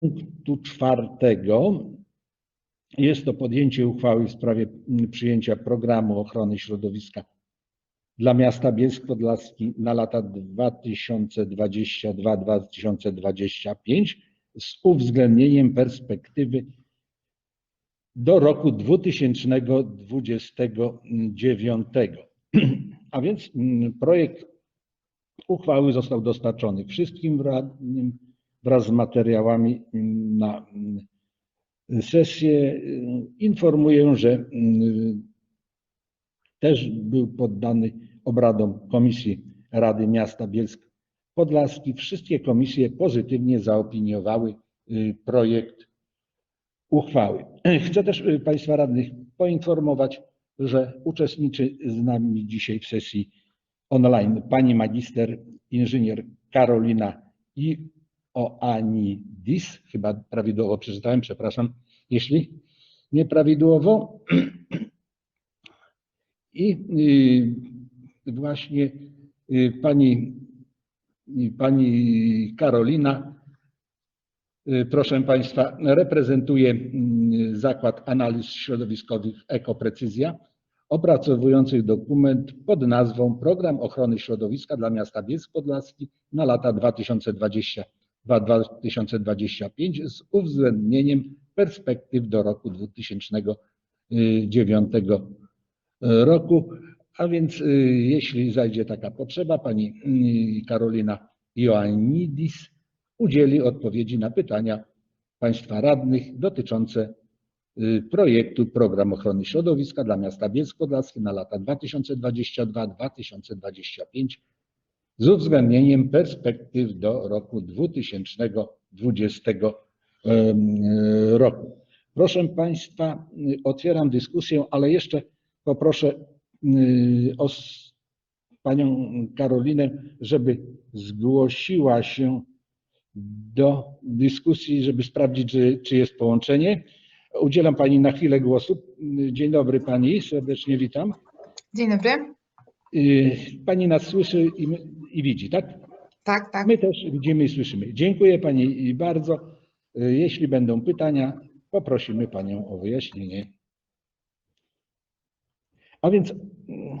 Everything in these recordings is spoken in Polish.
punktu czwartego. Jest to podjęcie uchwały w sprawie przyjęcia programu ochrony środowiska dla miasta Bielsk Podlaski na lata 2022-2025 z uwzględnieniem perspektywy do roku 2029. A więc mm, projekt uchwały został dostarczony wszystkim radnym wraz z materiałami na mm, sesję. Informuję, że mm, też był poddany obradom Komisji Rady Miasta Bielsk Podlaski. Wszystkie komisje pozytywnie zaopiniowały y, projekt uchwały. Chcę też y, Państwa radnych poinformować, że uczestniczy z nami dzisiaj w sesji online pani magister inżynier Karolina Ioannidis. Chyba prawidłowo przeczytałem, przepraszam, jeśli nieprawidłowo. I y, właśnie y, pani, y, pani Karolina, proszę Państwa, reprezentuje Zakład Analiz Środowiskowych Ekoprecyzja, opracowujący dokument pod nazwą Program Ochrony Środowiska dla Miasta Bielsk Podlaski na lata 2022-2025 z uwzględnieniem perspektyw do roku 2009 roku. A więc y, jeśli zajdzie taka potrzeba, pani y, Karolina Ioannidis udzieli odpowiedzi na pytania Państwa radnych dotyczące y, projektu Program Ochrony Środowiska dla miasta Bielsk Podlaski na lata 2022-2025 z uwzględnieniem perspektyw do roku 2020 roku. Proszę Państwa, otwieram dyskusję, ale jeszcze poproszę o panią Karolinę, żeby zgłosiła się do dyskusji, żeby sprawdzić, czy, czy jest połączenie. Udzielam pani na chwilę głosu. Dzień dobry pani, serdecznie witam. Dzień dobry. Pani nas słyszy i, i widzi, tak? Tak, tak. My też widzimy i słyszymy. Dziękuję pani bardzo. Jeśli będą pytania, poprosimy panią o wyjaśnienie. A więc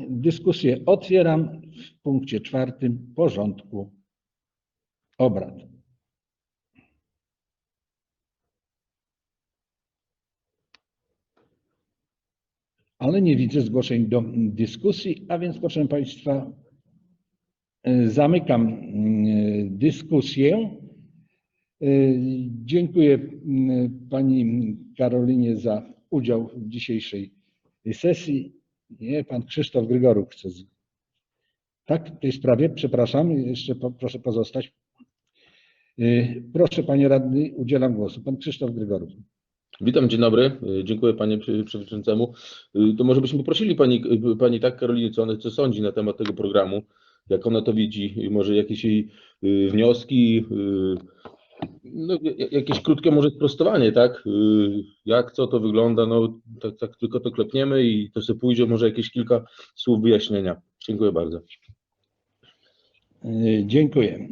dyskusję otwieram w punkcie czwartym porządku obrad. Ale nie widzę zgłoszeń do dyskusji, a więc proszę Państwa, zamykam dyskusję. Dziękuję Pani Karolinie za udział w dzisiejszej sesji. Nie, Pan Krzysztof Grygoruk chce. Tak, w tej sprawie, przepraszam, jeszcze po, proszę pozostać. Proszę Panie Radny, udzielam głosu. Pan Krzysztof Grygoruk. Witam, dzień dobry. Dziękuję Panie Przewodniczącemu. To może byśmy poprosili Pani, Pani tak Karolinie, co, ona, co sądzi na temat tego programu, jak ona to widzi, może jakieś jej y, wnioski, y, no, ja- jakieś krótkie może sprostowanie, tak? Y, Jak, co to wygląda, no tak, tak tylko to klepniemy i to sobie pójdzie, może jakieś kilka słów wyjaśnienia. Dziękuję bardzo. Dziękuję.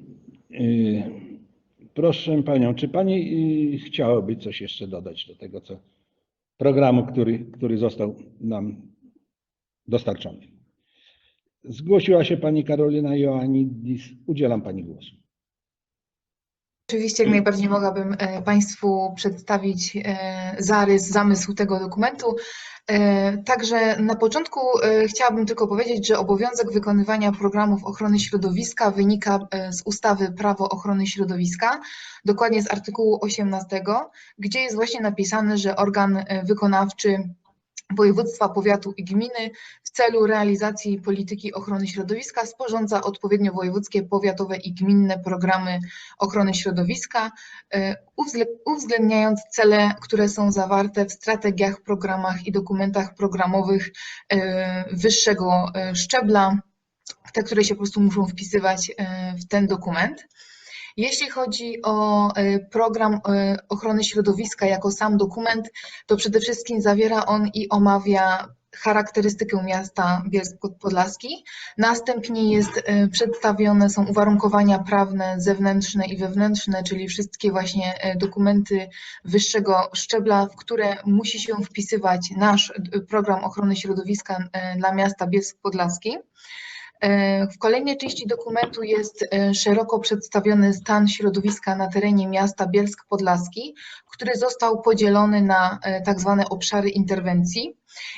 Proszę Panią, czy Pani chciałaby coś jeszcze dodać do tego, co programu, który, który został nam dostarczony? Zgłosiła się Pani Karolina Joannidis. Udzielam Pani głosu. Oczywiście jak najbardziej mogłabym e, Państwu przedstawić e, zarys, zamysł tego dokumentu. E, Także na początku chciałabym tylko powiedzieć, że obowiązek wykonywania programów ochrony środowiska wynika z ustawy Prawo ochrony środowiska, dokładnie z artykułu 18, gdzie jest właśnie napisane, że organ wykonawczy województwa, powiatu i gminy w celu realizacji polityki ochrony środowiska sporządza odpowiednio wojewódzkie, powiatowe i gminne programy ochrony środowiska, uwzle- uwzględniając cele, które są zawarte w strategiach, programach i dokumentach programowych e, wyższego e, szczebla, te, które się po prostu muszą wpisywać w ten dokument. Jeśli chodzi o e, program e, ochrony środowiska jako sam dokument, to przede wszystkim zawiera on i omawia charakterystykę miasta Bielsk Podlaski. Następnie jest e, przedstawione są uwarunkowania prawne, zewnętrzne i wewnętrzne, czyli wszystkie właśnie dokumenty wyższego szczebla, w które musi się wpisywać nasz program ochrony środowiska dla miasta Bielsk Podlaski. E, W kolejnej części dokumentu jest e, szeroko przedstawiony stan środowiska na terenie miasta Bielsk Podlaski, który został podzielony na e, tak zwane obszary interwencji.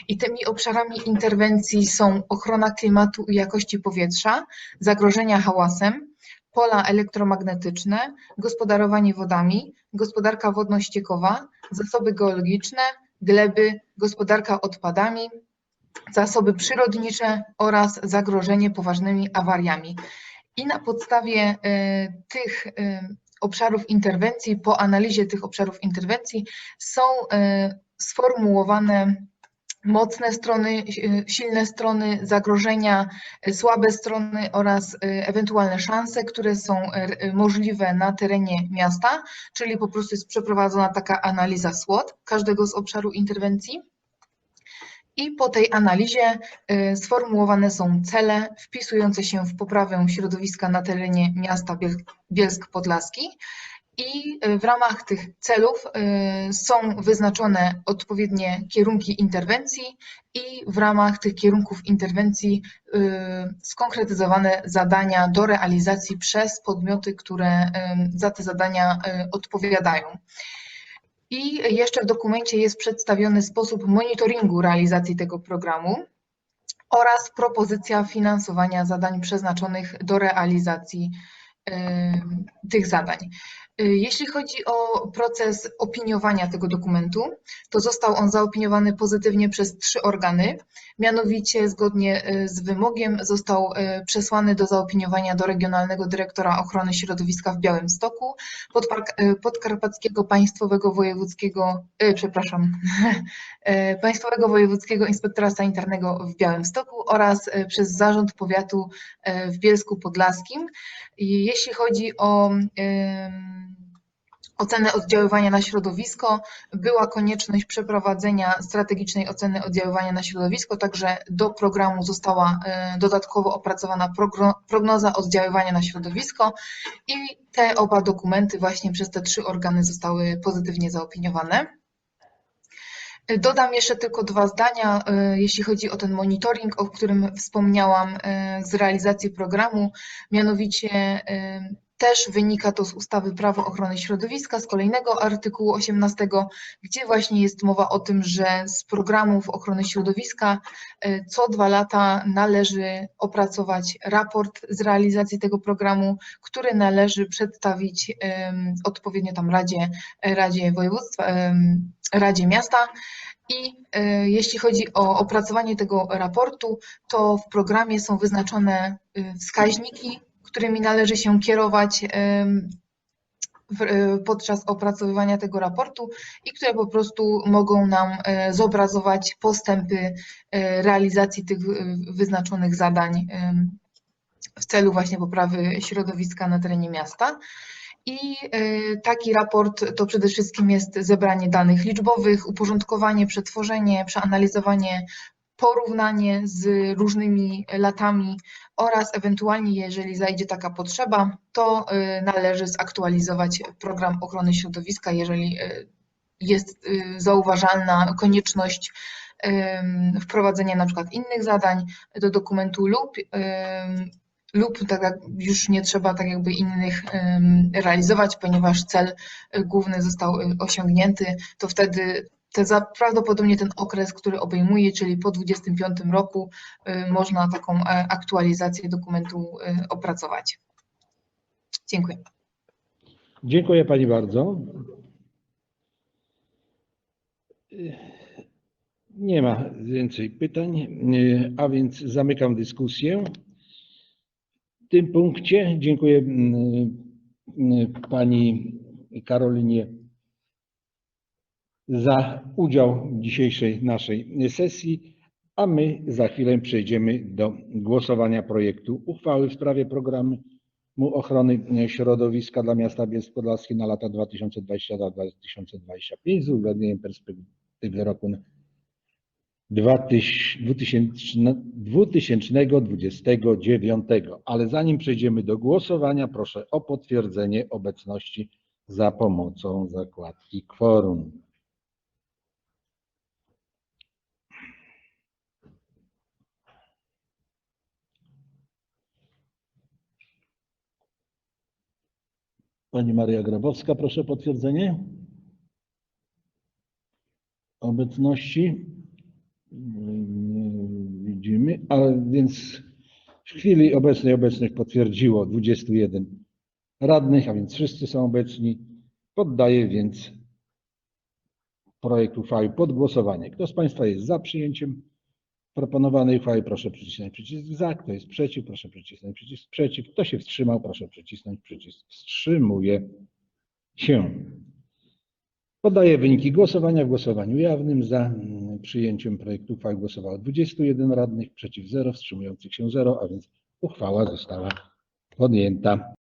I tymi obszarami interwencji są ochrona klimatu i jakości powietrza, zagrożenia hałasem, pola elektromagnetyczne, gospodarowanie wodami, gospodarka wodno-ściekowa, zasoby geologiczne, gleby, gospodarka odpadami, zasoby przyrodnicze oraz zagrożenie poważnymi awariami. I na podstawie e, tych e, obszarów interwencji, po analizie tych obszarów interwencji są e, sformułowane mocne strony, silne strony zagrożenia, słabe strony oraz ewentualne szanse, które są możliwe na terenie miasta, czyli po prostu jest przeprowadzona taka analiza SWOT każdego z obszaru interwencji. I po tej analizie y, sformułowane są cele wpisujące się w poprawę środowiska na terenie miasta Biel- Bielsk Podlaski. I y, w ramach tych celów y, są wyznaczone odpowiednie kierunki interwencji i w ramach tych kierunków interwencji skonkretyzowane zadania do realizacji przez podmioty, które za te zadania odpowiadają. I jeszcze w dokumencie jest przedstawiony sposób monitoringu realizacji tego programu oraz propozycja finansowania zadań przeznaczonych do realizacji tych zadań. Y, Jeśli chodzi o proces opiniowania tego dokumentu, to został on zaopiniowany pozytywnie przez trzy organy. Mianowicie, zgodnie y, z wymogiem, został y, przesłany do zaopiniowania do Regionalnego Dyrektora Ochrony Środowiska w Białymstoku, Podkarpackiego Państwowego Wojewódzkiego, przepraszam, Państwowego Wojewódzkiego Inspektora Sanitarnego w Białymstoku oraz przez Zarząd Powiatu w Bielsku Podlaskim. Jeśli chodzi o ym, ocenę oddziaływania na środowisko, była konieczność przeprowadzenia strategicznej oceny oddziaływania na środowisko, także do programu została y, dodatkowo opracowana prognoza oddziaływania na środowisko i te oba dokumenty właśnie przez te trzy organy zostały pozytywnie zaopiniowane. Dodam jeszcze tylko dwa zdania, y, jeśli chodzi o ten monitoring, o którym wspomniałam z realizacji programu. Mianowicie też wynika to z ustawy Prawo ochrony środowiska, z kolejnego artykułu 18, gdzie właśnie jest mowa o tym, że z programów ochrony środowiska y, co dwa lata należy opracować raport z realizacji tego programu, który należy przedstawić odpowiednio tam Radzie, Radzie Województwa, Radzie Miasta. I y, jeśli chodzi o opracowanie tego raportu, to w programie są wyznaczone y, wskaźniki, którymi należy się kierować y, podczas opracowywania tego raportu i które po prostu mogą nam y, zobrazować postępy y, realizacji tych wyznaczonych zadań w celu właśnie poprawy środowiska na terenie miasta. I taki raport to przede wszystkim jest zebranie danych liczbowych, uporządkowanie, przetworzenie, przeanalizowanie, porównanie z różnymi latami oraz ewentualnie, jeżeli zajdzie taka potrzeba, to y, należy zaktualizować program ochrony środowiska, jeżeli y, jest y, zauważalna konieczność wprowadzenia na przykład innych zadań do dokumentu lub lub tak już nie trzeba tak jakby innych realizować, ponieważ cel główny został osiągnięty, to wtedy te za, prawdopodobnie ten okres, który obejmuje, czyli po 25 roku, y, można taką e, aktualizację dokumentu y, opracować. Dziękuję. Dziękuję Pani bardzo. Nie ma więcej pytań, a więc zamykam dyskusję. W tym punkcie dziękuję Pani Karolinie za udział w dzisiejszej naszej sesji, a my za chwilę przejdziemy do głosowania projektu uchwały w sprawie programu ochrony środowiska dla miasta Bielsk Podlaski na lata 2022-2025 z uwzględnieniem perspektywy roku 2000 2029. Ale zanim przejdziemy do głosowania, proszę o potwierdzenie obecności za pomocą zakładki kworum. Pani Maria Grabowska, proszę potwierdzenie obecności. Widzimy, ale więc w chwili obecnej obecność potwierdziło 21 radnych, a więc wszyscy są obecni. Poddaję więc projekt uchwały pod głosowanie. Kto z Państwa jest za przyjęciem proponowanej uchwały, proszę przycisnąć przycisk za. Kto jest przeciw, proszę przycisnąć przycisk przeciw. Kto się wstrzymał, proszę przycisnąć przycisk wstrzymuje się. Podaję wyniki głosowania. W głosowaniu jawnym za mm, przyjęciem projektu uchwały głosowało 21 radnych, przeciw 0, wstrzymujących się 0, a więc uchwała została podjęta.